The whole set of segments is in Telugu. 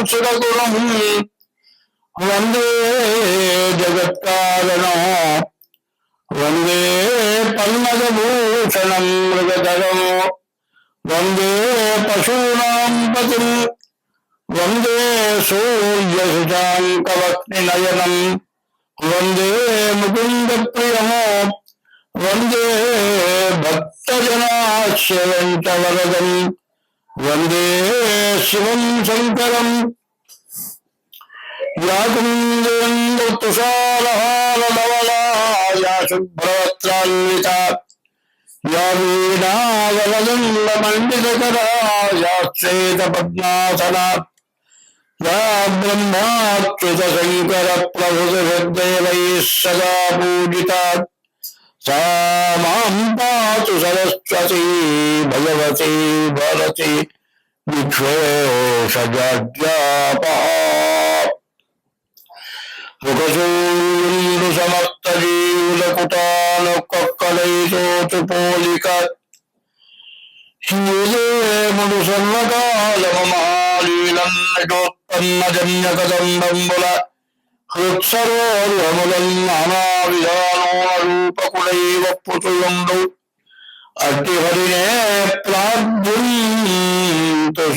వందే ఉమాపతిం సురగురం వందే జగత్కారణం. వందే పల్మజభూషణం మృగధరం. వందే పశూనాం పతిం వందే సూర్యశుశాంకవక్నినయనం వందే ముకుంద ప్రియమో వందే భక్తజనాశ్రయంచ వరదం. వందే శివం వ్యాకుందేంద్రుతుషారహారధవలాయా శుభ్రవత్రాన్విత యా వీణావలందమండితకరాయాశ్చేత పద్మాసనా యా బ్రహ్మాచ్యుత శంకర ప్రభుదేవై సదా పూజిత సా మాం పాతు సరస్వతీ భగవతీ భరతి విక్షోష జాడ్యాపహా ముఖశూరుండు సమస్త జీవులకుటాను కొక్కలైతోచు పోలిక. హిందుదేముడు సర్వకాలము మహాలీలన్నటోత్పన్న జన్య కదంబంబుల హృత్సరోర్వములన్ నానా విధానోన రూపకుడైవ పుతులుండు అట్టి హరినే ప్రార్థుంతు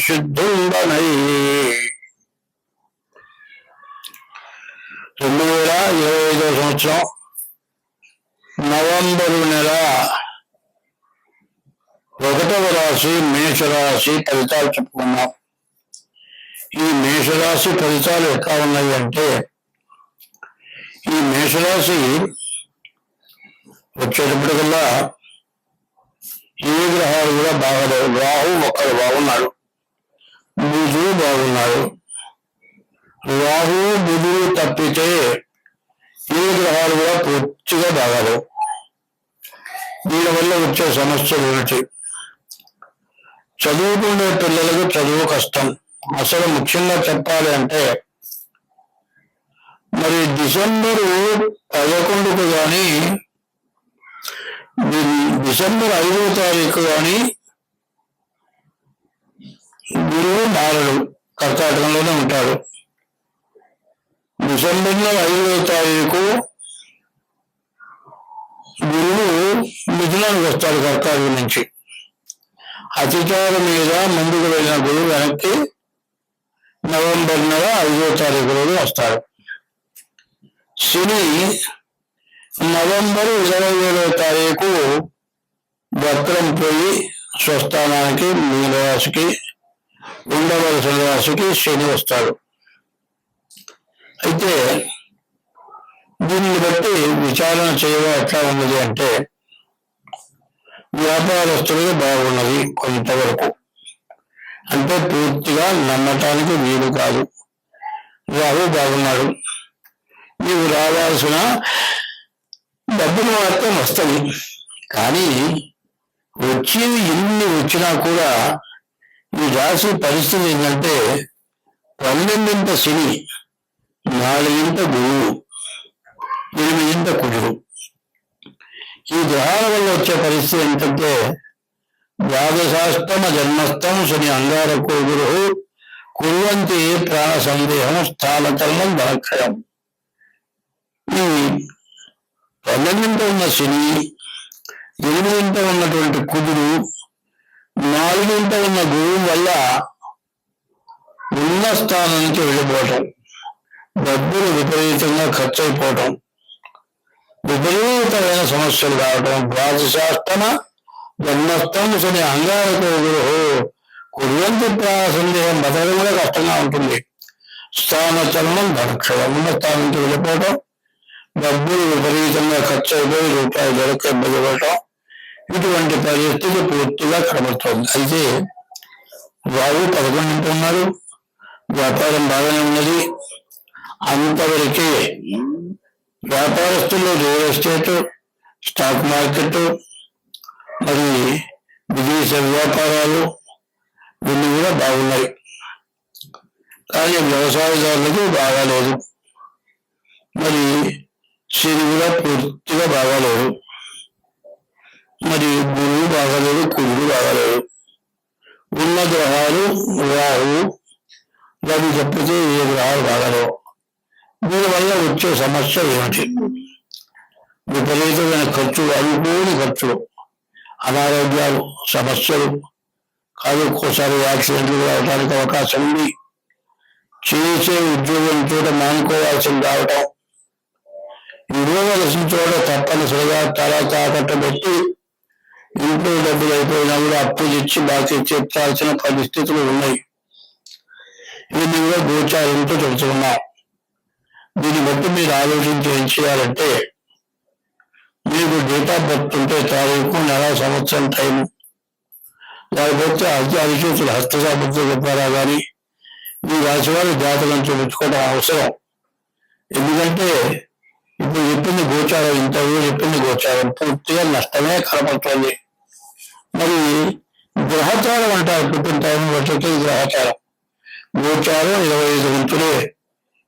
సిద్ధుండనై రెండు వేల ఇరవై ఐదో సంవత్సరం నవంబరు నెల ఒకటవ రాశి మేషరాశి ఫలితాలు చెప్పుకున్నాం ఈ మేషరాశి ఫలితాలు ఎట్లా ఉన్నాయి అంటే ఈ మేషరాశి వచ్చేటప్పటికల్లా ఏ గ్రహాలు కూడా బాగా రాహు ఒక్కడు బాగున్నాడు బుధుడు బాగున్నాడు రాహువు బుధుడు తప్పితే ఈ గ్రహాలు కూడా పూర్తిగా బాగాలేవు. దీనివల్ల వచ్చే సమస్యలు ఏమిటి? చదువుకునే పిల్లలకు చదువు కష్టం. అసలు ముఖ్యంగా చెప్పాలి అంటే మరి డిసెంబరు పదకొండుకు కానీ డిసెంబర్ ఐదో తారీఖు కానీ గురువు మారడు. కర్కాటకంలోనే ఉంటాడు. డిసెంబర్లో ఐదవ తారీఖు గురువు మిథునానికి వస్తాడు కర్కాటకం నుంచి. అతిచారం మీద ముందుకు వెళ్ళిన గురువు వెనక్కి నవంబర్ నెల ఐదో తారీఖు రోజు వస్తాడు. శని నవంబర్ ఇరవై ఏడవ తారీఖు వక్రం పోయి స్వస్థానానికి మీనరాశికి ఉండవలసిన రాశికి శని వస్తాడు. అయితే దీన్ని బట్టి విచారణ చేయడం ఎట్లా ఉన్నది అంటే వ్యాపారస్తులకు బాగున్నది కొంతవరకు. అంటే పూర్తిగా నమ్మటానికి వీలు కాదు. రాహు బాగున్నాడు. నీవు రావాల్సిన డబ్బులు మాత్రం వస్తుంది కానీ వచ్చేవి ఎన్ని వచ్చినా కూడా ఈ రాశి పరిస్థితి ఏంటంటే పన్నెండింత శని నాలుగింత గురువు ఎనిమిదింత కుజుడు ఈ గ్రహాల వల్ల వచ్చే పరిస్థితి ఏంటంటే ద్వాదశాష్టమ జన్మస్థం శని అంగారకో గురు కురువంతి ప్రాణ సందేహం స్థానకరణం బలక్షయం ఈ పన్నెండింట ఉన్న శని ఎనిమిదింట ఉన్నటువంటి కుదురు నాలుగింట ఉన్న గురువు వల్ల ఉన్న స్థానం నుంచి వెళ్ళిపోవటం. డబ్బులు విపరీతంగా ఖర్చు అయిపోవటం విపరీతమైన సమస్యలు రావటం. ద్వాదశాష్టమ జన్మస్థం శని అంగారకో గురు సందేహం బతకడం కూడా కష్టంగా ఉంటుంది. స్థాన చలనం ధనక్షయం ఉన్న వెళ్ళిపోవటం. డబ్బులు విపరీతంగా ఖర్చు అయిపోయి రూపాయలు దొరక ఇబ్బంది పడటం ఇటువంటి పరిస్థితి పూర్తిగా కనబడుతోంది. అయితే రావు పదకొండు ఉన్నారు వ్యాపారం బాగానే ఉన్నది. అంతవరకే వ్యాపారస్తులు రియల్ ఎస్టేట్ స్టాక్ మార్కెట్ మరి విదేశ వ్యాపారాలు వీళ్ళు కూడా బాగున్నాయి. కానీ వ్యవసాయదారులకు బాగాలేదు. మరి చెరువు కూడా పూర్తిగా బాగాలేదు. మరి గురువు బాగాలేదు కురుడు బాగాలేదు. ఉన్న గ్రహాలు రాహు రవి తప్పితే ఏ గ్రహాలు బాగాలేవు. దీనివల్ల వచ్చే సమస్య ఏమిటి? విపరీతమైన ఖర్చులు అనుకోని ఖర్చులు అనారోగ్యాలు సమస్యలు. కాదు ఒక్కోసారి యాక్సిడెంట్లు రావడానికి అవకాశం ఉంది. చేసే ఉద్యోగం చోట మానుకోవాల్సింది రావటం. ఇవ్వవలసిన చోట తప్పనిసరిగా తల తాకట్టు పెట్టి ఇంట్లో డబ్బులు అయిపోయినా కూడా అప్పు తెచ్చి బాకీ చెప్పాల్సిన పరిస్థితులు ఉన్నాయి. ఈ కూడా గోచారంతో తెలుసుకున్నాం దీన్ని బట్టి మీరు ఆలోచించి ఏం చేయాలంటే మీకు డేట్ ఆఫ్ బర్త్ ఉంటే తారీఖు నెల సంవత్సరం టైం లేకపోతే అతి అరిచేతులు హస్త సామర్థ్యం కానీ మీ రాశి వారి జాతకం చూపించుకోవడం అవసరం. ఎందుకంటే ఇప్పుడు చెప్పింది గోచారం ఇంటర్వ్యూ చెప్పింది గోచారం. పూర్తిగా నష్టమే కనపడుతుంది. మరి గ్రహచారం అంటారు పుట్టిన టైం వచ్చేది గ్రహచారం. గోచారం ఇరవై ఐదు వంతులే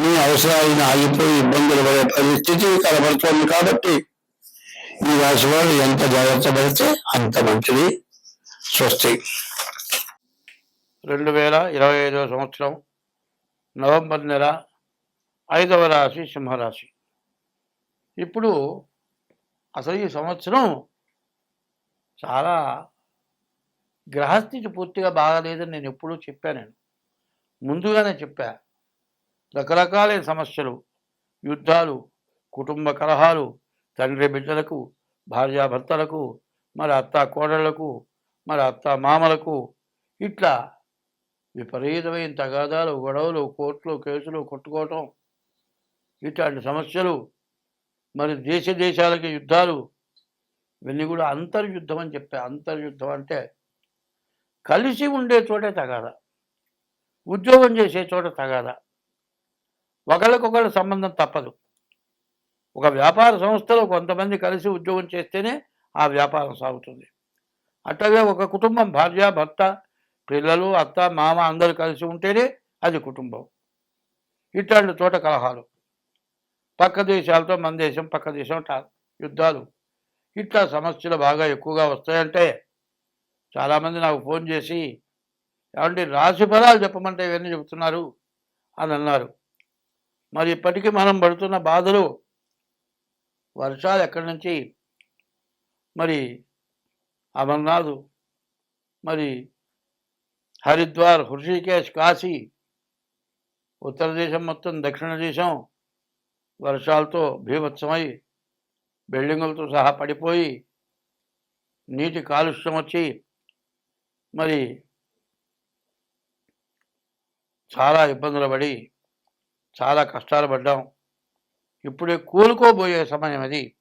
మీ అవసరాలను ఆగిపోయి ఇబ్బందులు పడే పరిస్థితి కనబడుతోంది కాబట్టి ఈ రాశి వాళ్ళు ఎంత జాగ్రత్త పడితే అంత మంచిది. స్వస్తి. రెండు వేల ఇరవై ఐదవ సంవత్సరం నవంబర్ నెల ఐదవ రాశి సింహరాశి. ఇప్పుడు అసలు ఈ సంవత్సరం చాలా గ్రహస్థితి పూర్తిగా బాగాలేదని నేను ఎప్పుడూ చెప్పాను నేను. ముందుగానే చెప్పా. రకరకాలైన సమస్యలు యుద్ధాలు కుటుంబ కలహాలు తండ్రి బిడ్డలకు భార్యాభర్తలకు మరి అత్త కోడళ్ళకు మరి అత్త మామలకు ఇట్లా విపరీతమైన తగాదాలు గొడవలు కోర్టులు కేసులు కొట్టుకోవటం ఇట్లాంటి సమస్యలు మరి దేశ దేశాలకి యుద్ధాలు ఇవన్నీ కూడా అంతర్యుద్ధం అని చెప్పే అంతర్యుద్ధం అంటే కలిసి ఉండే చోటే తగాదా ఉద్యోగం చేసే చోట తగాదా. ఒకళ్ళకొకళ్ళ సంబంధం తప్పదు. ఒక వ్యాపార సంస్థలో కొంతమంది కలిసి ఉద్యోగం చేస్తేనే ఆ వ్యాపారం సాగుతుంది. అట్లాగే ఒక కుటుంబం భార్య భర్త పిల్లలు అత్త మామ అందరూ కలిసి ఉంటేనే అది కుటుంబం. ఇట్లాంటి చోట కలహాలు. పక్క దేశాలతో మన దేశం పక్క దేశం టా- యుద్ధాలు. ఇట్లా సమస్యలు బాగా ఎక్కువగా వస్తాయంటే చాలామంది నాకు ఫోన్ చేసి ఏమంటే రాశి ఫలాలు చెప్పమంటే ఇవన్నీ చెబుతున్నారు అని అన్నారు. మరి ఇప్పటికీ మనం పడుతున్న బాధలు వర్షాలు ఎక్కడి నుంచి? మరి అమర్నాథ్ మరి హరిద్వార్ హృషికేశ్ కాశీ ఉత్తర దేశం మొత్తం దక్షిణ దేశం వర్షాలతో భీభత్సమై బిల్డింగులతో సహా పడిపోయి నీటి కాలుష్యం వచ్చి మరి చాలా ఇబ్బందులు పడి చాలా కష్టాలు పడ్డాం. ఇప్పుడే కోలుకోబోయే సమయం అది.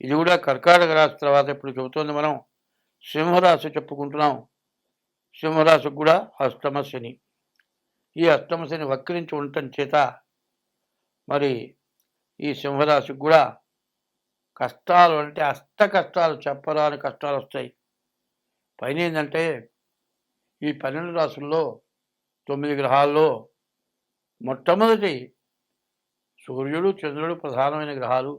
ఇది కూడా కర్కాటక రాశి తర్వాత ఇప్పుడు చెబుతోంది మనం. సింహరాశి చెప్పుకుంటున్నాం. సింహరాశికి కూడా అష్టమ శని. ఈ అష్టమ శని వక్రించి ఉండటం చేత మరి ఈ సింహరాశికి కూడా కష్టాలు అంటే అష్ట కష్టాలు చెప్పరాని కష్టాలు వస్తాయి. పైన ఏంటంటే ఈ పన్నెండు రాశుల్లో తొమ్మిది గ్రహాల్లో మొట్టమొదటి సూర్యుడు చంద్రుడు ప్రధానమైన గ్రహాలు.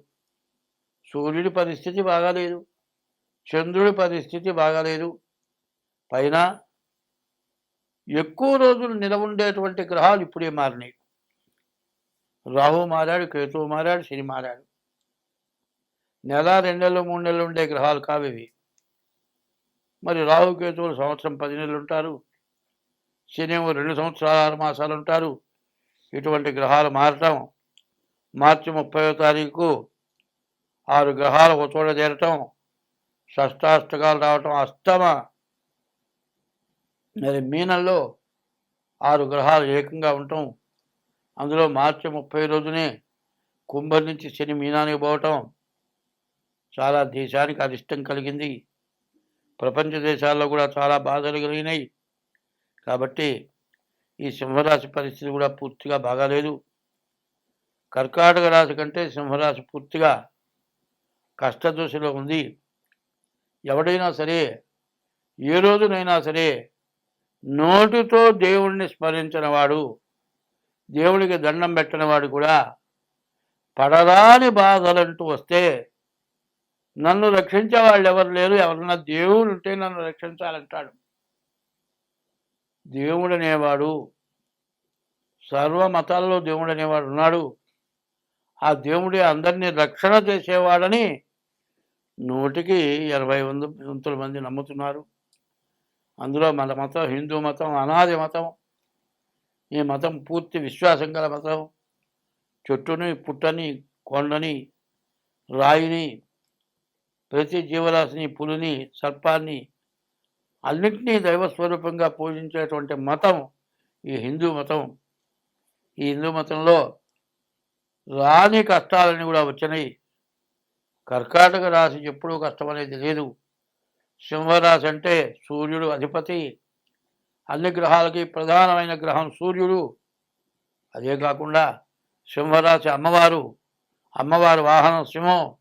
సూర్యుడి పరిస్థితి బాగాలేదు. చంద్రుడి పరిస్థితి బాగాలేదు. పైన ఎక్కువ రోజులు నిలవుండేటువంటి గ్రహాలు ఇప్పుడే మారినాయి. రాహు మారాడు కేతువు మారాడు శని మారాడు. నెల రెండు నెలలు మూడు నెలలు ఉండే గ్రహాలు కావివి? మరి రాహు కేతువులు సంవత్సరం పది నెలలు ఉంటారు శని రెండు సంవత్సరాలు ఆరు మాసాలు ఉంటారు ఇటువంటి గ్రహాలు మారటం మార్చి ముప్పై తారీఖు ఆరు గ్రహాలు ఒక చేరటం షష్టాష్టకాలు రావటం అష్టమ మరి మీనంలో ఆరు గ్రహాలు ఏకంగా ఉండటం అందులో మార్చి ముప్పై రోజునే కుంభం నుంచి శని మీనానికి పోవటం చాలా దేశానికి అరిష్టం కలిగింది. ప్రపంచ దేశాల్లో కూడా చాలా బాధలు కలిగినాయి. కాబట్టి ఈ సింహరాశి పరిస్థితి కూడా పూర్తిగా బాగాలేదు. కర్కాటక రాశి కంటే సింహరాశి పూర్తిగా కష్టదశలో ఉంది. ఎవడైనా సరే ఏ రోజునైనా సరే నోటితో దేవుణ్ణి స్మరించిన వాడు దేవుడికి దండం పెట్టిన వాడు కూడా పడరాని బాధలంటూ వస్తే నన్ను రక్షించే వాళ్ళు ఎవరు లేరు. ఎవరన్నా దేవుడు ఉంటే నన్ను రక్షించాలంటాడు. దేవుడనేవాడు సర్వ మతాల్లో దేవుడనేవాడు ఉన్నాడు. ఆ దేవుడే అందరినీ రక్షణ చేసేవాడని నూటికి ఇరవై వంద వంతుల మంది నమ్ముతున్నారు. అందులో మన మతం హిందూ మతం అనాది మతం ఈ మతం పూర్తి విశ్వాసం గల మతం. చెట్టుని పుట్టని కొండని రాయిని ప్రతి జీవరాశిని పులిని సర్పాన్ని అన్నింటినీ దైవస్వరూపంగా పూజించేటువంటి మతం ఈ హిందూ మతం. ఈ హిందూ మతంలో రాని కష్టాలని కూడా వచ్చినాయి. కర్కాటక రాశి ఎప్పుడూ కష్టం అనేది లేదు. సింహరాశి అంటే సూర్యుడు అధిపతి. అన్ని గ్రహాలకి ప్రధానమైన గ్రహం సూర్యుడు. అదే కాకుండా సింహరాశి అమ్మవారు. అమ్మవారి వాహనం సింహం.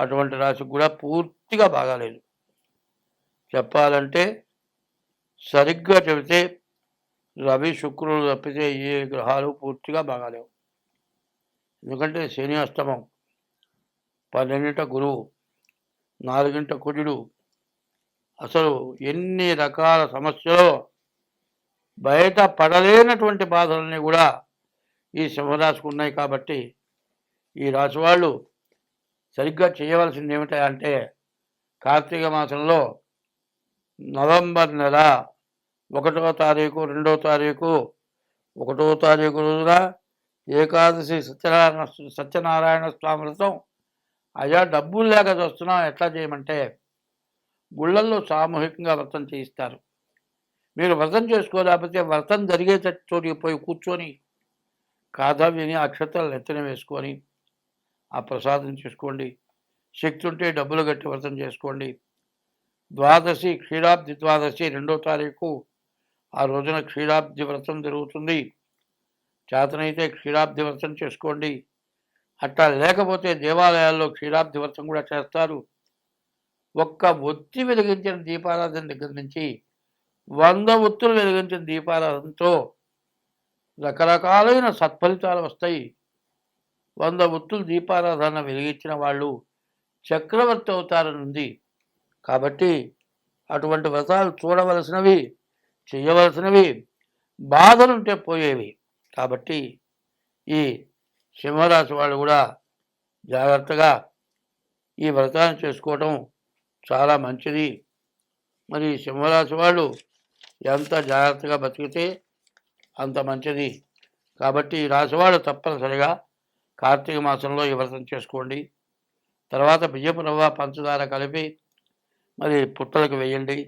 అటువంటి రాశికి కూడా పూర్తిగా బాగాలేదు. చెప్పాలంటే సరిగ్గా చెబితే రవి శుక్రుడు తప్పితే ఏ గ్రహాలు పూర్తిగా బాగాలేవు. ఎందుకంటే శని అష్టమం పన్నెండింట గురువు నాలుగింట కుజుడు. అసలు ఎన్ని రకాల సమస్యలు బయట పడలేనటువంటి బాధలన్నీ కూడా ఈ సింహరాశికి ఉన్నాయి కాబట్టి ఈ రాశి వాళ్ళు సరిగ్గా చేయవలసింది ఏమిటంటే కార్తీక మాసంలో నవంబర్ నెల ఒకటో తారీఖు రెండో తారీఖు ఒకటో తారీఖు రోజున ఏకాదశి సత్యనారాయణ సత్యనారాయణ స్వామి వ్రతం. అయ్యా డబ్బులు లేక చూస్తున్నాం. ఎట్లా చేయమంటే గుళ్ళల్లో సామూహికంగా వ్రతం చేయిస్తారు. మీరు వ్రతం చేసుకోలేకపోతే వ్రతం జరిగే చోటికి పోయి కూర్చొని కాథ విని అక్షతలు ఎత్తన వేసుకొని ఆ ప్రసాదం చేసుకోండి శక్తి ఉంటే డబ్బులు కట్టి వ్రతం చేసుకోండి. ద్వాదశి క్షీరాబ్ది ద్వాదశి రెండో తారీఖు ఆ రోజున క్షీరాబ్ది వ్రతం జరుగుతుంది. చేతనైతే క్షీరాబ్ది వ్రతం చేసుకోండి. అట్లా లేకపోతే దేవాలయాల్లో క్షీరాబ్ది వ్రతం కూడా చేస్తారు. ఒక్క ఒత్తి వెలిగించిన దీపారాధన దగ్గర నుంచి వంద ఒత్తులు వెలిగించిన దీపారాధనతో రకరకాలైన సత్ఫలితాలు వస్తాయి. వంద ఒత్తులు దీపారాధన వెలిగించిన వాళ్ళు చక్రవర్తి అవుతారనుంది. కాబట్టి అటువంటి వ్రతాలు చూడవలసినవి చేయవలసినవి బాధలుంటే పోయేవి. కాబట్టి ఈ సింహరాశి వాళ్ళు కూడా జాగ్రత్తగా ఈ వ్రతాన్ని చేసుకోవటం చాలా మంచిది. మరి సింహరాశి వాళ్ళు ఎంత జాగ్రత్తగా బతికితే అంత మంచిది. కాబట్టి ఈ రాశివాళ్ళు తప్పనిసరిగా కార్తీక మాసంలో ఈ వ్రతం చేసుకోండి. తర్వాత బియ్యపు రవ్వ పంచదార కలిపి మరి పుట్టలకు వేయండి.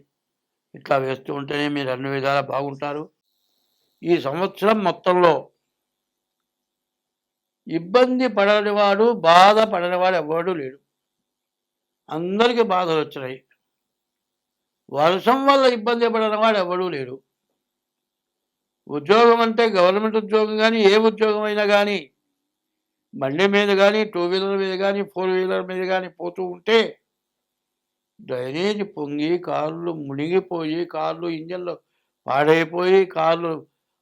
ఇట్లా వేస్తూ ఉంటేనే మీరు అన్ని విధాలా బాగుంటారు. ఈ సంవత్సరం మొత్తంలో ఇబ్బంది పడనివాడు బాధ పడనివాడు ఎవడు లేడు. అందరికీ బాధలు వచ్చినాయి. వర్షం వల్ల ఇబ్బంది పడనివాడు ఎవడూ లేడు. ఉద్యోగం అంటే గవర్నమెంట్ ఉద్యోగం కానీ ఏ ఉద్యోగం అయినా కానీ బండి మీద కానీ టూ వీలర్ మీద కానీ ఫోర్ వీలర్ మీద కానీ పోతూ ఉంటే డ్రైనేజ్ పొంగి కార్లు మునిగిపోయి కార్లు ఇంజన్లు పాడైపోయి కార్లు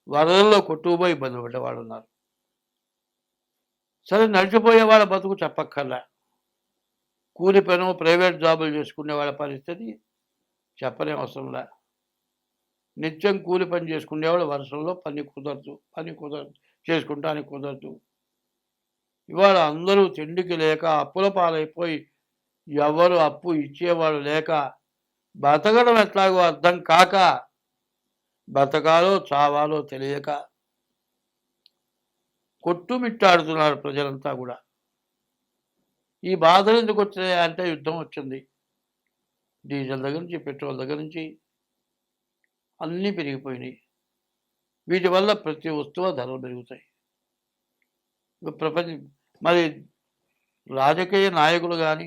వరదల్లో కొట్టుకుపోయి ఇబ్బంది పడ్డవాడు ఉన్నారు సరే నడిచిపోయే వాళ్ళ బతుకు చెప్పక్కర్లా. కూలి పను ప్రైవేట్ జాబులు చేసుకునే వాళ్ళ పరిస్థితి చెప్పలేం అవసరంలా నిత్యం కూలి పని చేసుకునేవాళ్ళు వర్షంలో పని కుదరదు పని కుదరదు చేసుకుంటానికి కుదరదు. ఇవాళ అందరూ తిండికి లేక అప్పుల పాలైపోయి ఎవరు అప్పు ఇచ్చేవాడు లేక బతకడం ఎట్లాగో అర్థం కాక బతకాలో చావాలో తెలియక కొట్టుమిట్టాడుతున్నారు ప్రజలంతా కూడా. ఈ బాధలు ఎందుకు వచ్చినాయి అంటే యుద్ధం వచ్చింది. డీజిల్ దగ్గర నుంచి పెట్రోల్ దగ్గర నుంచి అన్నీ పెరిగిపోయినాయి. వీటి వల్ల ప్రతి వస్తువు ధరలు పెరుగుతాయి. ప్రపంచ మరి రాజకీయ నాయకులు కానీ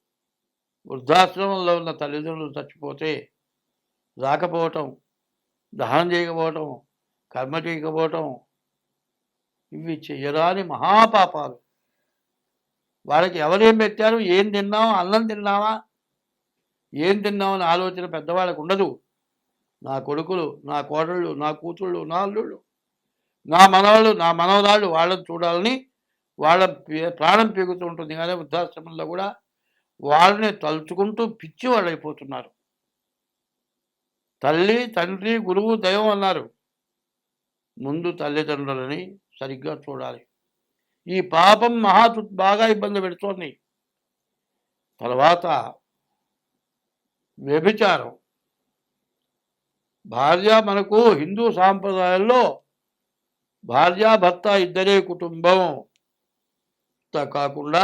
వృద్ధాశ్రమంలో ఉన్న తల్లిదండ్రులు చచ్చిపోతే రాకపోవటం దహనం చేయకపోవటం కర్మ చేయకపోవటం ఇవి చేయరాని మహాపాపాలు. వాళ్ళకి ఎవరేం పెట్టారు? ఏం తిన్నాం? అన్నం తిన్నావా? ఏం తిన్నామని ఆలోచన పెద్దవాళ్ళకు ఉండదు. నా కొడుకులు నా కోడళ్ళు నా కూతుళ్ళు నా అల్లుళ్ళు నా మనవాళ్ళు నా మనవరాళ్ళు వాళ్ళని చూడాలని వాళ్ళ పే- ప్రాణం పీగుతూ ఉంటుంది. కానీ వృద్ధాశ్రమంలో కూడా వాళ్ళని తలుచుకుంటూ పిచ్చి తల్లి తండ్రి గురువు దైవం అన్నారు. ముందు తల్లిదండ్రులని సరిగ్గా చూడాలి. ఈ పాపం మహా బాగా ఇబ్బంది పెడుతోంది. తర్వాత వ్యభిచారం. భార్య మనకు హిందూ సాంప్రదాయాల్లో భార్యాభర్త ఇద్దరే కుటుంబం. త కాకుండా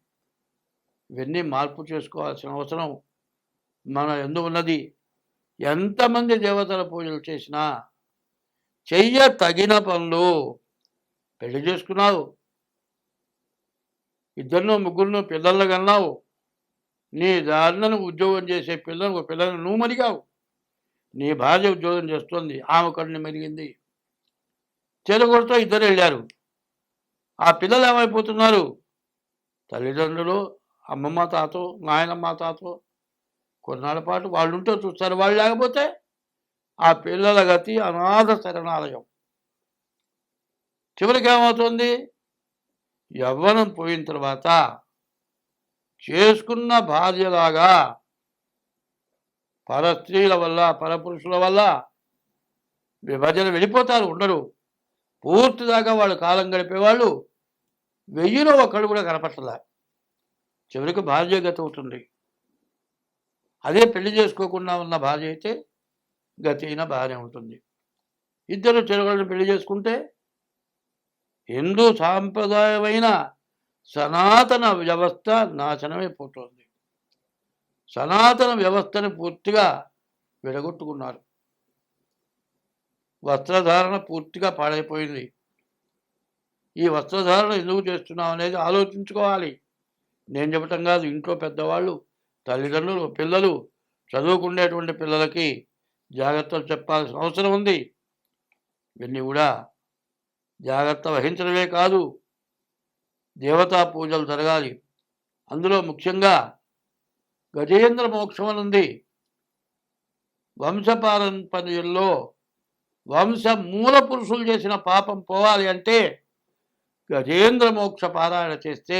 ఇవన్నీ మార్పు చేసుకోవాల్సిన అవసరం మన ఎందు ఉన్నది. ఎంతమంది దేవతల పూజలు చేసినా చెయ్య తగిన పనులు పెళ్ళి చేసుకున్నావు. ఇద్దరినో ముగ్గురునో పిల్లలను కన్నావు. నీ దారిన ఉద్యోగం చేసే పిల్లలు ఒక పిల్లలను నువ్వు మరిగావు. నీ భార్య ఉద్యోగం చేస్తుంది ఆమె కడుని మెరిగింది. చెరగొడుతూ ఇద్దరు వెళ్ళారు. ఆ పిల్లలు ఏమైపోతున్నారు? తల్లిదండ్రులు అమ్మమ్మ తాతో నాయనమ్మ తాతో కొన్నాళ్ళ పాటు వాళ్ళు ఉంటే చూస్తారు. వాళ్ళు లేకపోతే ఆ పిల్లల గతి అనాథ శరణాలయం. చివరికి ఏమవుతుంది? యవ్వనం పోయిన తర్వాత చేసుకున్న భార్యలాగా పర స్త్రీల వల్ల పరపురుషుల వల్ల విభజన వెళ్ళిపోతారు ఉండరు. పూర్తిదాకా వాళ్ళు కాలం గడిపేవాళ్ళు వెయ్యిలో ఒకళ్ళు కూడా కనపట్టలే చివరికి భార్య గత అవుతుంది అదే పెళ్ళి చేసుకోకుండా ఉన్న భార్య అయితే గతి అయిన భార్య ఉంటుంది ఇద్దరు చెరువులను పెళ్ళి చేసుకుంటే హిందూ సాంప్రదాయమైన సనాతన వ్యవస్థ నాశనమైపోతుంది. సనాతన వ్యవస్థను పూర్తిగా విడగొట్టుకున్నారు. వస్త్రధారణ పూర్తిగా పాడైపోయింది. ఈ వస్త్రధారణ ఎందుకు చేస్తున్నాం అనేది ఆలోచించుకోవాలి. నేను చెప్పటం కాదు. ఇంట్లో పెద్దవాళ్ళు తల్లిదండ్రులు పిల్లలు చదువుకునేటువంటి పిల్లలకి జాగ్రత్తలు చెప్పాల్సిన అవసరం ఉంది. ఇవన్నీ కూడా జాగ్రత్త వహించడమే కాదు దేవతా పూజలు జరగాలి. అందులో ముఖ్యంగా గజేంద్ర మోక్షం అని ఉంది. వంశపారంపర్యంలో వంశ మూల పురుషులు చేసిన పాపం పోవాలి అంటే గజేంద్ర మోక్ష పారాయణ చేస్తే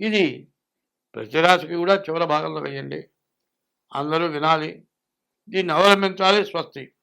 ఇది ప్రతిరాశికి కూడా చివరి భాగంలో వేయండి అందరూ వినాలి. దీన్ని అవలంబించాలి. స్వస్తి.